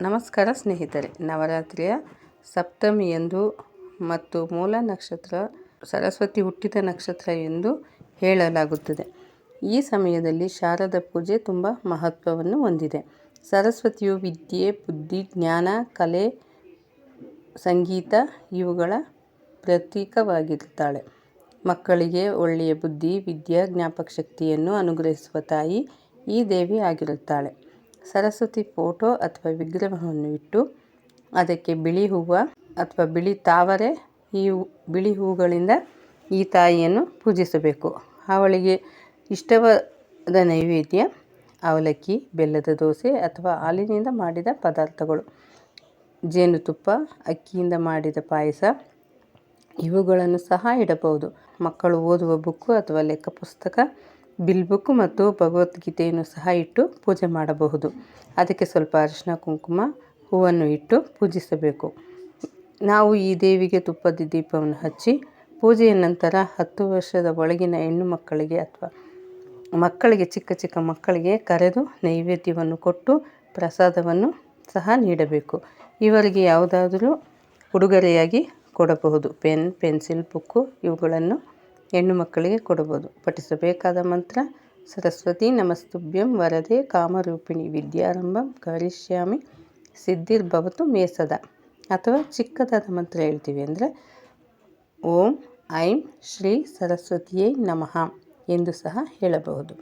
ನಮಸ್ಕಾರ ಸ್ನೇಹಿತರೆ. ನವರಾತ್ರಿಯ ಸಪ್ತಮಿಯಂದು ಮತ್ತು ಮೂಲ ನಕ್ಷತ್ರ, ಸರಸ್ವತಿ ಹುಟ್ಟಿದ ನಕ್ಷತ್ರ ಎಂದು ಹೇಳಲಾಗುತ್ತದೆ. ಈ ಸಮಯದಲ್ಲಿ ಶಾರದ ಪೂಜೆ ತುಂಬ ಮಹತ್ವವನ್ನು ಹೊಂದಿದೆ. ಸರಸ್ವತಿಯು ವಿದ್ಯೆ, ಬುದ್ಧಿ, ಜ್ಞಾನ, ಕಲೆ, ಸಂಗೀತ ಇವುಗಳ ಪ್ರತೀಕವಾಗಿರುತ್ತಾಳೆ. ಮಕ್ಕಳಿಗೆ ಒಳ್ಳೆಯ ಬುದ್ಧಿ, ವಿದ್ಯೆ ಜ್ಞಾಪಕ ಶಕ್ತಿಯನ್ನು ಅನುಗ್ರಹಿಸುವ ತಾಯಿ ಈ ದೇವಿ ಆಗಿರುತ್ತಾಳೆ. ಸರಸ್ವತಿ ಫೋಟೋ ಅಥವಾ ವಿಗ್ರಹವನ್ನು ಇಟ್ಟು ಅದಕ್ಕೆ ಬಿಳಿ ಹೂವು ಅಥವಾ ಬಿಳಿ ತಾವರೆ, ಈ ಬಿಳಿ ಹೂಗಳಿಂದ ಈ ತಾಯಿಯನ್ನು ಪೂಜಿಸಬೇಕು. ಅವಳಿಗೆ ಇಷ್ಟವಾದ ನೈವೇದ್ಯ ಅವಲಕ್ಕಿ, ಬೆಲ್ಲದ ದೋಸೆ ಅಥವಾ ಹಾಲಿನಿಂದ ಮಾಡಿದ ಪದಾರ್ಥಗಳು. ಜೇನುತುಪ್ಪ, ಅಕ್ಕಿಯಿಂದ ಮಾಡಿದ ಪಾಯಸ, ಇವುಗಳನ್ನು ಸಹ ಇಡಬಹುದು. ಮಕ್ಕಳು ಓದುವ ಬುಕ್ಕು ಅಥವಾ ಲೆಕ್ಕ ಪುಸ್ತಕ ಬಿಲ್ ಬುಕ್ ಮತ್ತು ಭಗವದ್ಗೀತೆಯನ್ನು ಸಹ ಇಟ್ಟು ಪೂಜೆ ಮಾಡಬಹುದು. ಅದಕ್ಕೆ ಸ್ವಲ್ಪ ಅರಿಶಿನ, ಕುಂಕುಮ, ಹೂವನ್ನು ಇಟ್ಟು ಪೂಜಿಸಬೇಕು. ನಾವು ಈ ದೇವಿಗೆ ತುಪ್ಪದ ದೀಪವನ್ನು ಹಚ್ಚಿ ಪೂಜೆಯ ನಂತರ ಹತ್ತು ವರ್ಷದ ಒಳಗಿನ ಹೆಣ್ಣು ಮಕ್ಕಳಿಗೆ ಅಥವಾ ಮಕ್ಕಳಿಗೆ, ಚಿಕ್ಕ ಚಿಕ್ಕ ಮಕ್ಕಳಿಗೆ ಕರೆದು ನೈವೇದ್ಯವನ್ನು ಕೊಟ್ಟು ಪ್ರಸಾದವನ್ನು ಸಹ ನೀಡಬೇಕು. ಇವರಿಗೆ ಯಾವುದಾದರೂ ಉಡುಗೊರೆಯಾಗಿ ಕೊಡಬಹುದು. ಪೆನ್, ಪೆನ್ಸಿಲ್, ಬುಕ್ಕು ಇವುಗಳನ್ನು ಹೆಣ್ಣು ಮಕ್ಕಳಿಗೆ ಕೊಡಬಹುದು ಪಠಿಸಬೇಕಾದ ಮಂತ್ರ, ಸರಸ್ವತಿ ನಮಸ್ತುಭ್ಯಂ ವರದೆ ಕಾಮರೂಪಿಣಿ ವಿದ್ಯಾರಂಭಂ ಕರಿಷ್ಯಾಮಿ ಸಿದ್ಧಿರ್ಭವತು ಮೇಸದ ಅಥವಾ ಚಿಕ್ಕದಾದ ಮಂತ್ರ ಹೇಳ್ತೀವಿ ಅಂದರೆ, ಓಂ ಐಂ ಶ್ರೀ ಸರಸ್ವತಿಯೇ ನಮಃ ಎಂದು ಸಹ ಹೇಳಬಹುದು.